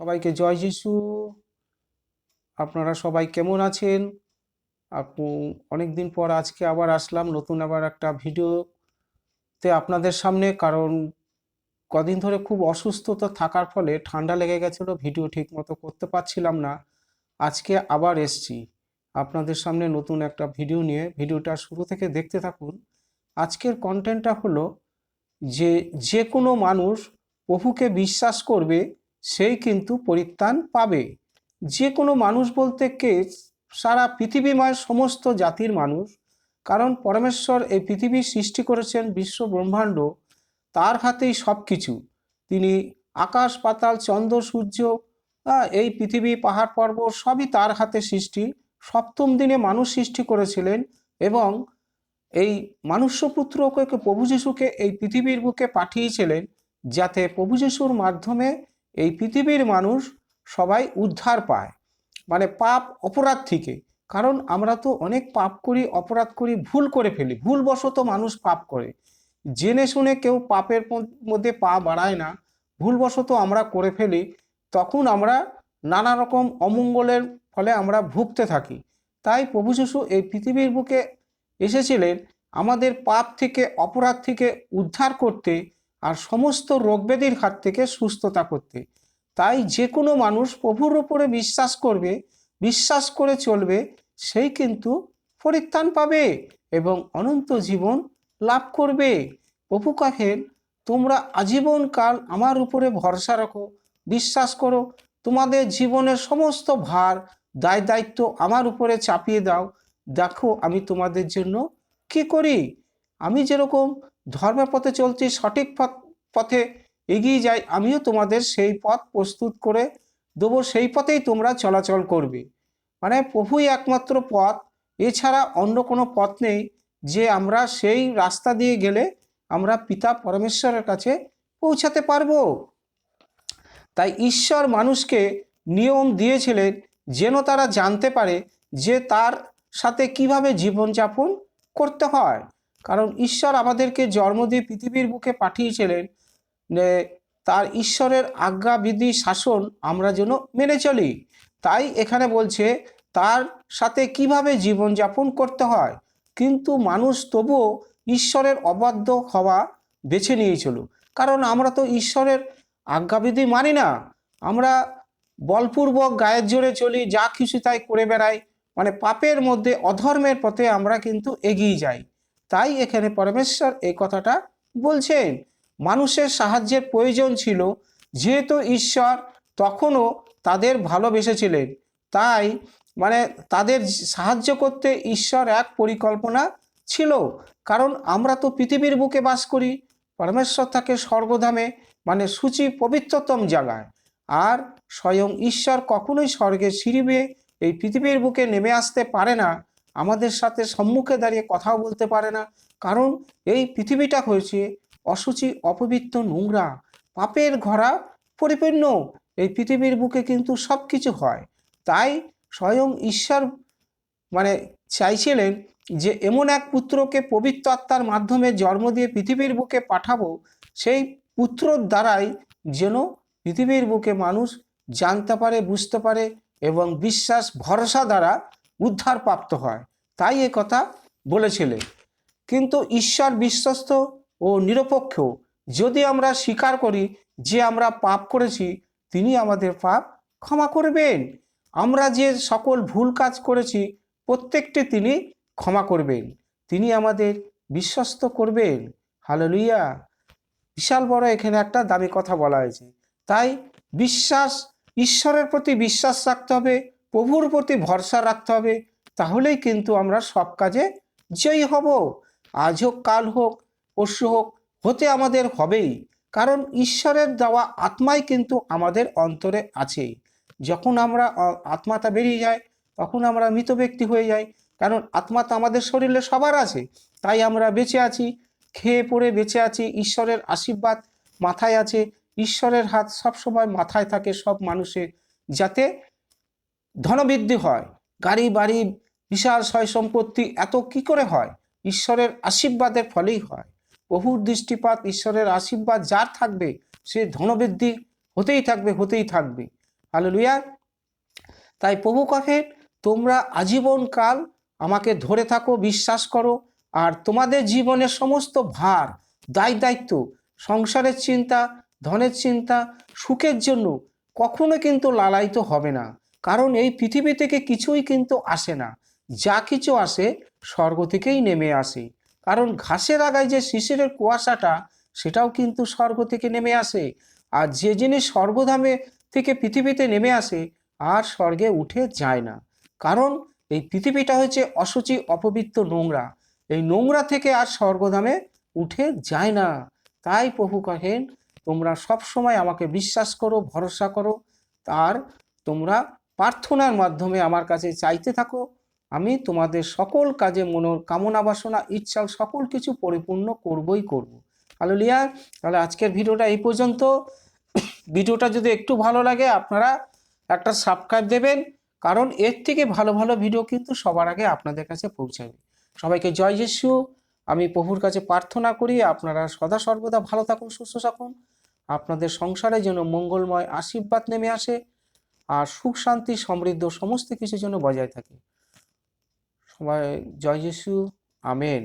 সবাইকে জয় যিশু। আপনারা সবাই কেমন আছেন? আপু অনেক দিন পর আজকে আবার আসলাম, নতুন আবার একটা ভিডিওতে আপনাদের সামনে, কারণ কদিন ধরে খুব অসুস্থতা থাকার ফলে ঠান্ডা লেগে গেছিল ভিডিও ঠিক মতো করতে পারছিলাম না। আজকে আবার এসছি। আপনাদের সামনে নতুন একটা ভিডিও নিয়ে ভিডিওটা শুরু থেকে দেখতে থাকুন। আজকের কন্টেন্টটা হলো যে যে কোনো মানুষ প্রভুকে বিশ্বাস করবে সেই কিন্তু পরিত্রাণ পাবে। যে কোনো মানুষ বলতে কে? সারা পৃথিবীময় সমস্ত জাতির মানুষ। কারণ পরমেশ্বর এই পৃথিবী সৃষ্টি করেছেন বিশ্ব ব্রহ্মাণ্ড, তার হাতেই সব কিছু তিনি আকাশ, পাতাল, চন্দ্র, সূর্য এই পৃথিবী, পাহাড়, পর্বত সবই তার হাতে সৃষ্টি। সপ্তম দিনে মানুষ সৃষ্টি করেছিলেন এবং এই মানুষ্যপুত্রকে, প্রভু যিশুকে এই পৃথিবীর বুকে পাঠিয়েছিলেন যাতে প্রভু যিশুর মাধ্যমে এই পৃথিবীর মানুষ সবাই উদ্ধার পায়। মানে পাপ অপরাধ থেকে। কারণ আমরা তো অনেক পাপ করি, অপরাধ করি, ভুল করে ফেলি। ভুলবশত মানুষ পাপ করে। জেনে শুনে কেউ পাপের মধ্যে পা বাড়ায় না। ভুলবশত আমরা করে ফেলি, তখন আমরা নানা রকম অমঙ্গলের ফলে আমরা ভুগতে থাকি। তাই প্রভু শিশু এই পৃথিবীর বুকে এসেছিলেন আমাদের পাপ থেকে, অপরাধ থেকে উদ্ধার করতে আর সমস্ত রোগব্যাধির হাত থেকে সুস্থতা করতে। তাই যে কোনো মানুষ প্রভুর উপরে বিশ্বাস করবে, বিশ্বাস করে চলবে, সেই কিন্তু পরিত্রাণ পাবে এবং অনন্ত জীবন লাভ করবে। প্রভু কাহেন তোমরা আজীবন কাল আমার উপরে ভরসা রাখো, বিশ্বাস করো, তোমাদের জীবনের সমস্ত ভার, দায় দায়িত্ব আমার উপরে চাপিয়ে দাও। দেখো আমি তোমাদের জন্য কি করি? আমি যেরকম ধর্মের পথে চলছি, সঠিক পথ, পথে এগিয়ে যাই, আমিও তোমাদের সেই পথ প্রস্তুত করে দেবো, সেই পথেই তোমরা চলাচল করবে। মানে প্রভুই একমাত্র পথ, এছাড়া অন্য কোনো পথ নেই যে আমরা সেই রাস্তা দিয়ে গেলে আমরা পিতা পরমেশ্বরের কাছে পৌঁছাতে পারব। তাই ঈশ্বর মানুষকে নিয়ম দিয়েছিলেন যেন তারা জানতে পারে যে তার সাথে কীভাবে জীবনযাপন করতে হয়। কারণ ঈশ্বর আমাদেরকে জন্ম দিয়ে পৃথিবীর বুকে পাঠিয়েছিলেন তার ঈশ্বরের আজ্ঞা বিধি শাসন আমরা যেন মেনে চলি। তাই এখানে বলছে, তার সাথে কীভাবে জীবনযাপন করতে হয়? কিন্তু মানুষ তবুও ঈশ্বরের অবাধ্য হওয়া বেছে নিয়েছিল। কারণ আমরা তো ঈশ্বরের আজ্ঞাবিধি মানি না। আমরা বলপূর্বক গায়ের জোরে চলি, যা খুশি তাই করে বেড়াই। মানে পাপের মধ্যে, অধর্মের পথে আমরা কিন্তু এগিয়ে যাই। তাই এখানে পরমেশ্বর এই কথাটা বলছেন। মানুষের সাহায্যের প্রয়োজন ছিল। যেহেতু ঈশ্বর তখনও তাদের ভালোবেসেছিলেন। তাই মানে তাদের সাহায্য করতে ঈশ্বর এক পরিকল্পনা ছিল। কারণ আমরা তো পৃথিবীর বুকে বাস করি। পরমেশ্বর থাকে স্বর্গধামে মানে সূচি পবিত্রতম জায়গায় আর স্বয়ং ঈশ্বর কখনোই স্বর্গে সিঁড়িবে এই পৃথিবীর বুকে নেমে আসতে পারে না। আমাদের সাথে সম্মুখে দাঁড়িয়ে কথাও বলতে পারে না। কারণ এই পৃথিবীটা হয়েছে অসুচি অপবিত্র, নোংরা, পাপের ঘরা পরিপূর্ণ। এই পৃথিবীর বুকে কিন্তু সব কিছু হয়। তাই স্বয়ং ঈশ্বর মানে চাইছিলেন যে এমন এক পুত্রকে পবিত্র আত্মার মাধ্যমে জন্ম দিয়ে পৃথিবীর বুকে পাঠাবো, সেই পুত্রর দ্বারাই যেন পৃথিবীর বুকে মানুষ জানতে পারে, বুঝতে পারে এবং বিশ্বাস, ভরসা দ্বারা উদ্ধার প্রাপ্ত হয়। তাই এ কথা বলেছিলেন কিন্তু ঈশ্বর বিশ্বস্ত ও নিরপেক্ষ। যদি আমরা স্বীকার করি যে আমরা পাপ করেছি, তিনি আমাদের পাপ ক্ষমা করবেন। আমরা যে সকল ভুল কাজ করেছি, প্রত্যেকটি তিনি ক্ষমা করবেন। তিনি আমাদের বিশ্বস্ত করবেন। হালেলুইয়া বিশাল বড় এখানে একটা দামি কথা বলা হয়েছে। তাই বিশ্বাস, ঈশ্বরের প্রতি বিশ্বাস রাখতে হবে, প্রভুর প্রতি ভরসা রাখতে হবে তাহলেই কিন্তু আমরা সব কাজে জয়ী হব। আজ হোক, কাল হোক, পরশু হোক, হতে আমাদের হবেই। কারণ ঈশ্বরের দেওয়া আত্মাই কিন্তু আমাদের অন্তরে আছে। যখন আমরা আত্মাটা বেরিয়ে যায়, তখন আমরা মৃত ব্যক্তি হয়ে যাই। কারণ আত্মা তো আমাদের শরীরে সবার আছে। তাই আমরা বেঁচে আছি, খেয়ে পড়ে বেঁচে আছি, ঈশ্বরের আশীর্বাদ মাথায় আছে। ঈশ্বরের হাত সবসময় মাথায় থাকে সব মানুষের, যাতে ধনবৃদ্ধি হয়। গাড়ি, বাড়ি বিশাল সয় সম্পত্তি এত কি করে হয়? ঈশ্বরের আশীর্বাদের ফলেই হয়। প্রভুর দৃষ্টিপাত ঈশ্বরের আশীর্বাদ যার থাকবে, সে ধনবৃদ্ধি হতেই থাকবে হতেই থাকবে। হালেলুয়া। তাই প্রভু কহেন তোমরা আজীবন কাল আমাকে ধরে থাকো, বিশ্বাস করো, আর তোমাদের জীবনের সমস্ত ভার, দায় দায়িত্ব, সংসারের চিন্তা, ধনের চিন্তা, সুখের জন্য কখনো কিন্তু লালায়িত হবে না। কারণ এই পৃথিবী থেকে কিছুই কিন্তু আসে না। যা কিছু আসে স্বর্গ থেকেই নেমে আসে। কারণ ঘাসের আগায় যে শিশিরের কুয়াশাটা, সেটাও কিন্তু স্বর্গ থেকে নেমে আসে। আর যে জিনিস স্বর্গধামে থেকে পৃথিবীতে নেমে আসে, আর স্বর্গে উঠে যায় না। কারণ এই পৃথিবীটা হচ্ছে অসুচি অপবিত্র নোংরা। এই নোংরা থেকে আর স্বর্গধামে উঠে যায় না। তাই প্রভু কহেন, তোমরা সব সময় আমাকে বিশ্বাস করো, ভরসা করো। আর তোমরা প্রার্থনার মাধ্যমে আমার কাছে চাইতে থাকো। আমি তোমাদের সকল কাজে মনোর কামনা বাসনা ইচ্ছা সকল কিছু পরিপূর্ণ করবই করব। হালেলুয়া তাহলে আজকের ভিডিওটা এই পর্যন্ত। ভিডিওটা যদি একটু ভালো লাগে, আপনারা একটা সাবস্ক্রাইব দেবেন, কারণ এর থেকে ভালো ভালো ভিডিও কিন্তু সবার আগে আপনাদের কাছে পৌঁছাবে। সবাইকে জয় যিশু। আমি প্রভুর কাছে প্রার্থনা করি, আপনারা সদা সর্বদা ভালো থাকুন, সুস্থ থাকুন। আপনাদের সংসারে যেন মঙ্গলময় আশীর্বাদ নেমে আসে, আর সুখ শান্তি সমৃদ্ধ সমস্ত কিছু যেন বজায় থাকে। সবাই জয় যিশু আমেন।